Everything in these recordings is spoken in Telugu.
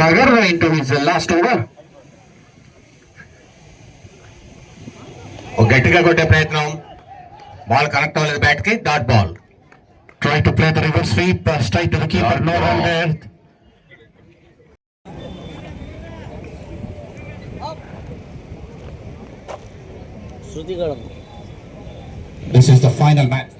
Sagar into his last over. ఒక గట్టిగా కొట్టే ప్రయత్నం బాల్ కనెక్ట్ అవ్వలేదు బ్యాట్ కి dot ball Try to play the reverse sweep, uh, straight to the keeper, no run there. This is the final match.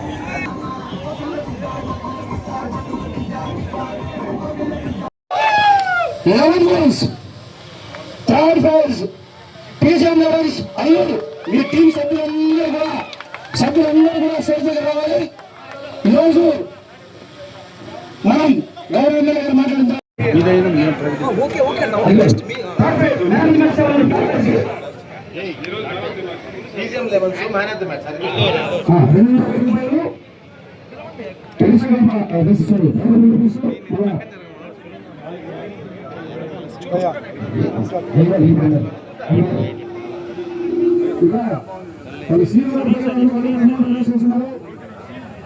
Eleven runs. Third phase. టీజీఎం లెవెల్స్ అయ్యారు మీ టీం సభ్యులందరూ కూడా సభ్యులందరూ కూడా స్టేజ్ రావాలి ఈరోజు మనం గౌరవ ఎమ్మెల్యే గారు మాట్లాడుతాం తెలుసు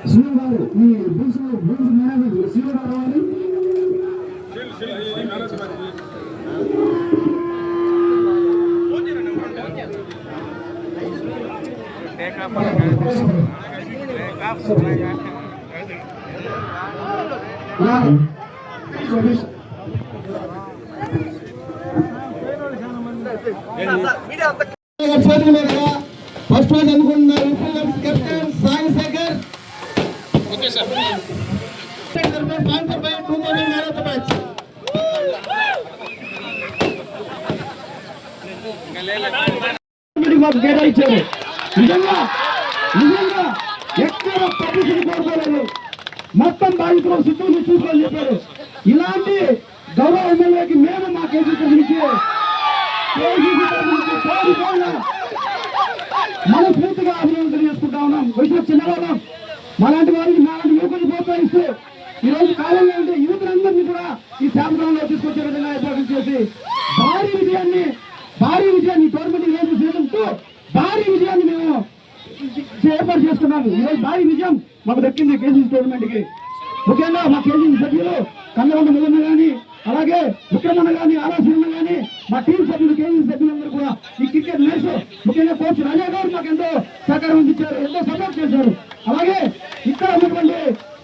శ్రీగారు ఈ బుల్స్ బుల్స్ మేనేజర్ శ్రీగారు రావాలి చేతుల మీద first match అందుకుంటున్నారు. Captain Sai Shekhar sponsor by two thousand marriage match మాకు కేటాయించారు. నిజంగా నిజంగా ఎక్కడ పబ్లిసిటీ కోరుకోలేదు మొత్తం బాధితులు సిద్ధులు చూసుకోని చెప్పారు. ఇలాంటి గౌరవ ఎమ్మెల్యేకి మేము మా కేసీ గురించి మనస్ఫూర్తిగా అభినందన తెలియజేసుకుంటా ఉన్నాం. వయసులో చిన్నవాళ్ళం మాలాంటి వారికి మాలాంటి యువకులు ప్రోత్సహిస్తూ ఈ రోజు కాలంలో ఉంటే యువతులందరినీ కూడా ఈ శాపగ్రహంలో తీసుకొచ్చే విధంగా ఏర్పాటు చేసి భారీ విజయాన్ని భారీ విజయాన్ని గవర్నమెంట్ ఈరోజు చేయడంతో చేస్తూ భారీ విజయాన్ని మేము ఏర్పాటు చేసుకున్నాము ఈరోజు భారీ విజయం మాకు దక్కింది కేసీసీ టోర్నమెంట్కి. ముఖ్యంగా మా కేసీసీ సభ్యులు కన్నవండ ముగన్న కానీ అలాగే విక్రమణ కానీ ఆలోచన కానీ మా టీం సభ్యులు కేజీ సభ్యులందరూ కూడా ఈ క్రికెట్ మ్యాచ్ ముఖ్యంగా కోచ్ రాజా గారు మాకు ఎంతో సహకారం అందించారు ఎంతో సపోర్ట్ చేశారు. అలాగే ఇక్కడ ఉన్నటువంటి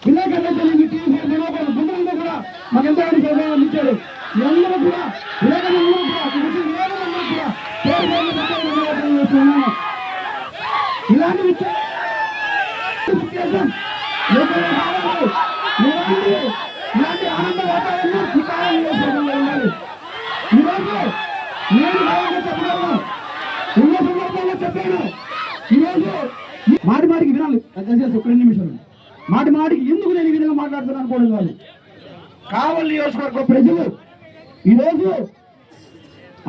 వినాయకర్ రెడ్డి టీం మనోబలం కూడా మాకు ఎంతో సహకారం అందించారు. మీరందరూ కూడా విలేకరులందరూ కూడా ఇలాంటి విషయాలు ఇలాంటి ఆనంద వాతావరణం ఈ కాలం నియోజకవర్గంలో ఉండాలి. ఈరోజు నేను బాగా చెప్పగలను. ఎన్నో సందర్భంలో చెప్పాను. ఈరోజు మాటి మాటికి వినాలి. దయచేసి ఒక రెండు నిమిషాలు. మాటి మాటికి ఎందుకు నేను ఈ విధంగా మాట్లాడుతున్నాను అనుకోవడం కాదు. కావలి నియోజకవర్గ ప్రజలు ఈరోజు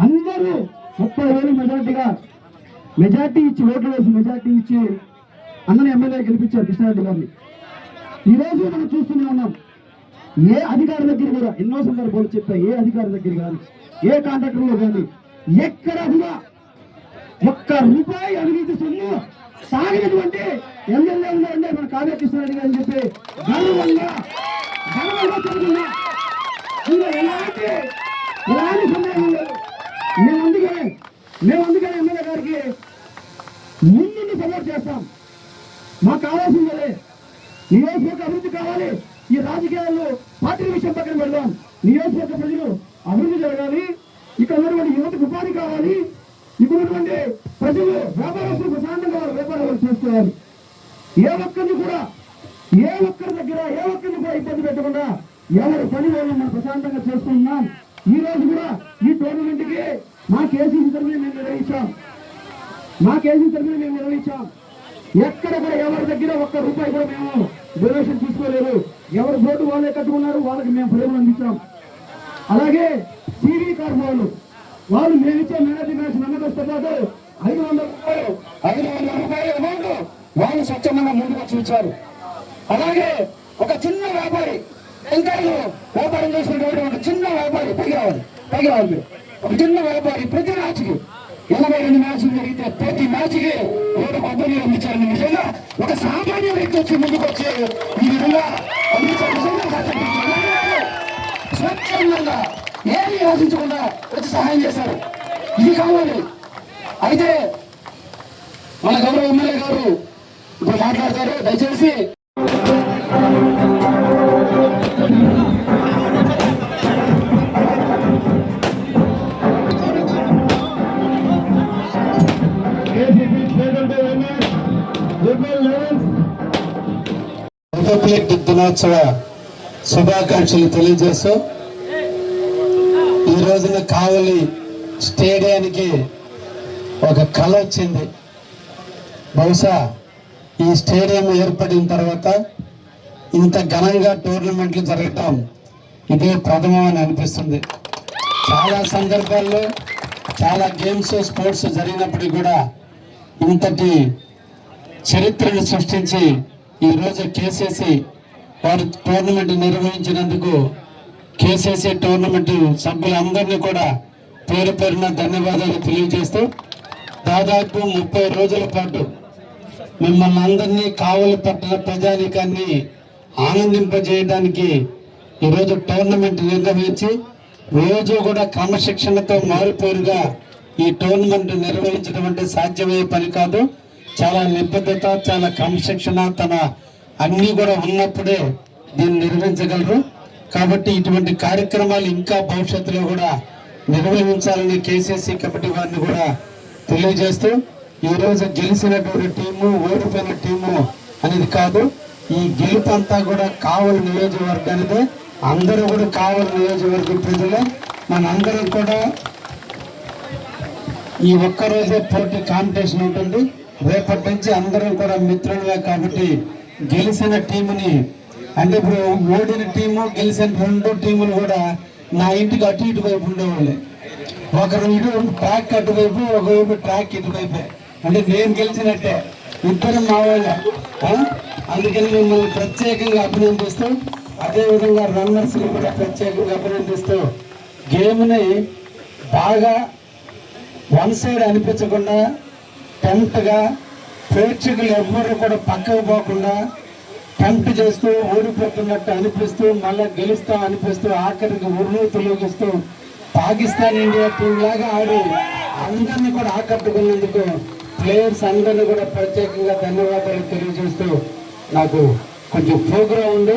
అందరూ ముప్పై వేలు మెజార్టీగా మెజార్టీ ఇచ్చి ఓట్లు వేసి మెజార్టీ ఇచ్చి అన్నని ఎమ్మెల్యే గెలిపించారు కృష్ణారెడ్డి గారిని. ఈరోజు మనం చూస్తూనే ఉన్నాం. ఏ అధికారి దగ్గర కూడా ఎన్నో సందర్భాలు చెప్పా ఏ అధికారి దగ్గర కానీ ఏ కాంట్రాక్టర్లో కానీ ఎక్కడ కూడా ఒక్క రూపాయి అవినీతి సొమ్ము సాగినటువంటి ఎమ్మెల్యే ఉన్నారంటే మన కావ్య కృష్ణారెడ్డి గారు చెప్పి గర్వంగా గర్వంగా చెబుతున్నా ఎలాంటి ఎలాంటి సందేహం లేదు. మేము అందుకే మేము అందుకని ఎమ్మెల్యే గారికి ముందుండి సపోర్ట్ చేస్తాం. మాకు కావాల్సిందే. నియోజకవర్గ అభివృద్ధి కావాలి. ఈ రాజకీయాల్లో నియోజకవర్గ ప్రజలు అభివృద్ధి జరగాలి. ఇక్కడ ఉన్నటువంటి యువతకు ఉపాధి కావాలి. ఇక్కడ ఉన్నటువంటి ప్రజలు వ్యాపారస్తులు ప్రశాంతంగా వ్యాపారాలు చేసుకోవాలి. ఏ ఒక్కరిని కూడా ఏ ఒక్కరి దగ్గర ఏ ఒక్కరిని కూడా ఇబ్బంది పెట్టకుండా ఎవరి పని వాళ్ళు మనం ప్రశాంతంగా చేసుకుంటున్నాం. ఈ రోజు కూడా ఈ టోర్నమెంట్కి మా కేసీసీ తరఫున మేము నిర్వహించాం. మా కేసీ తరఫున మేము నిర్వహించాం. ఎక్కడ కూడా ఎవరి దగ్గర ఒక్క రూపాయి కూడా మేము డొనేషన్ తీసుకోలేదు. ఎవరు బోర్డు వాళ్ళే కట్టుకున్నారు వాళ్ళకి మేము ప్రేమలు అందించాం. అలాగే టీవీ కార్ వాళ్ళు మేమిచ్చే మేనేజ్ మ్యాచ్ నమ్మకస్తే పాటు ఐదు వందల రూపాయలు ఐదు వందల రూపాయలు అమౌంట్ వాళ్ళు స్వచ్ఛందంగా ముందుకు వచ్చి ఇచ్చారు. అలాగే ఒక చిన్న వ్యాపారి వెంకాయలు వ్యాపారం చేసినటువంటి ఒక చిన్న వ్యాపారి పైకి రావాలి పైకి రావాలి ఒక చిన్న వ్యాపారి ప్రతి మ్యాచ్కి ఎనభై రెండు మ్యాచ్లు జరిగితే ప్రతి మ్యాచ్కి ఏడు కొబ్బరి అందించారని నిజంగా ఒక సామాన్య వ్యక్తి వచ్చి ముందుకు వచ్చి ఈ విధంగా అందించారు నిజంగా స్వచ్ఛందంగా ఏమీ ఆశించకుండా వచ్చి సహాయం చేశారు. ఇది కావాలి. అయితే మన గౌరవ ఎమ్మెల్యే గారు ఇప్పుడు మాట్లాడతారు. దయచేసి రిపబ్లిక్ దినోత్సవ శుభాకాంక్షలు తెలియజేస్తూ ఈ రోజున కావలి స్టేడియానికి ఒక కళ వచ్చింది. బహుశా ఈ స్టేడియం ఏర్పడిన తర్వాత ఇంత ఘనంగా టోర్నమెంట్లు జరగటం ఇదే ప్రథమం అని అనిపిస్తుంది. చాలా సందర్భాల్లో చాలా గేమ్స్ స్పోర్ట్స్ జరిగినప్పటికీ కూడా ఇంతటి చరిత్రను సృష్టించి ఈరోజు కేసీసీ వారు టోర్నమెంట్ నిర్వహించినందుకు కేసీసీ టోర్నమెంట్ సభ్యులందరినీ కూడా పేరు పేరున ధన్యవాదాలు తెలియజేస్తూ దాదాపు ముప్పై రోజుల పాటు మిమ్మల్ని అందరినీ కావలి పట్టణ ప్రజానికాన్ని ఆనందింపజేయడానికి ఈరోజు టోర్నమెంట్ నిర్వహించి రోజు కూడా క్రమశిక్షణతో మారుపేరుగా ఈ టోర్నమెంట్ నిర్వహించడం అంటే సాధ్యమయ్యే పని కాదు. చాలా నిబద్ధత చాలా క్రమశిక్షణ తన అన్నీ కూడా ఉన్నప్పుడే దీన్ని నిర్వహించగలరు. కాబట్టి ఇటువంటి కార్యక్రమాలు ఇంకా భవిష్యత్తులో కూడా నిర్వహించాలని కేసీసీ కమిటీ వారిని కూడా తెలియజేస్తూ ఈ రోజు గెలిచినటువంటి టీము ఓడిపోయిన టీము అనేది కాదు ఈ గెలుపు అంతా కూడా కావలి నియోజకవర్గానిదే. అందరూ కూడా కావలి నియోజకవర్గ ప్రజలే. మనందరం కూడా ఈ ఒక్క రోజే పోటీ కాంపిటీషన్ ఉంటుంది. రేపటి నుంచి అందరం కూడా మిత్రులుగా కాబట్టి గెలిచిన టీముని అంటే ఇప్పుడు ఓడిన టీము గెలిచిన రెండు టీములు కూడా నా ఇంటికి అటు ఇటు వైపు ఉండేవాళ్ళే. ఒకరు ఇటు ట్రాక్ అటువైపు ఒకవైపు ట్రాక్ ఇటువైపే. అంటే నేను గెలిచినట్టే. ఇద్దరు మా వాళ్ళే. అందుకని మిమ్మల్ని ప్రత్యేకంగా అభినందిస్తూ అదేవిధంగా రన్నర్స్ని కూడా ప్రత్యేకంగా అభినందిస్తూ గేమ్ని బాగా వన్ సైడ్ అనిపించకుండా టెన్త్గా ప్రేక్షకులు ఎవ్వరు కూడా పక్కకు పోకుండా పంప్ చేస్తూ ఓడిపోతున్నట్టు అనిపిస్తూ మళ్ళీ గెలుస్తా అనిపిస్తూ ఆఖరికి ఉర్రు తొలగిస్తూ పాకిస్తాన్ ఇండియా టీం లాగా ఆడి అందరినీ కూడా ఆకట్టుకున్నందుకు ప్లేయర్స్ అందరినీ కూడా ప్రత్యేకంగా ధన్యవాదాలు తెలియజేస్తూ నాకు కొంచెం ప్రోగ్రాం ఉంది.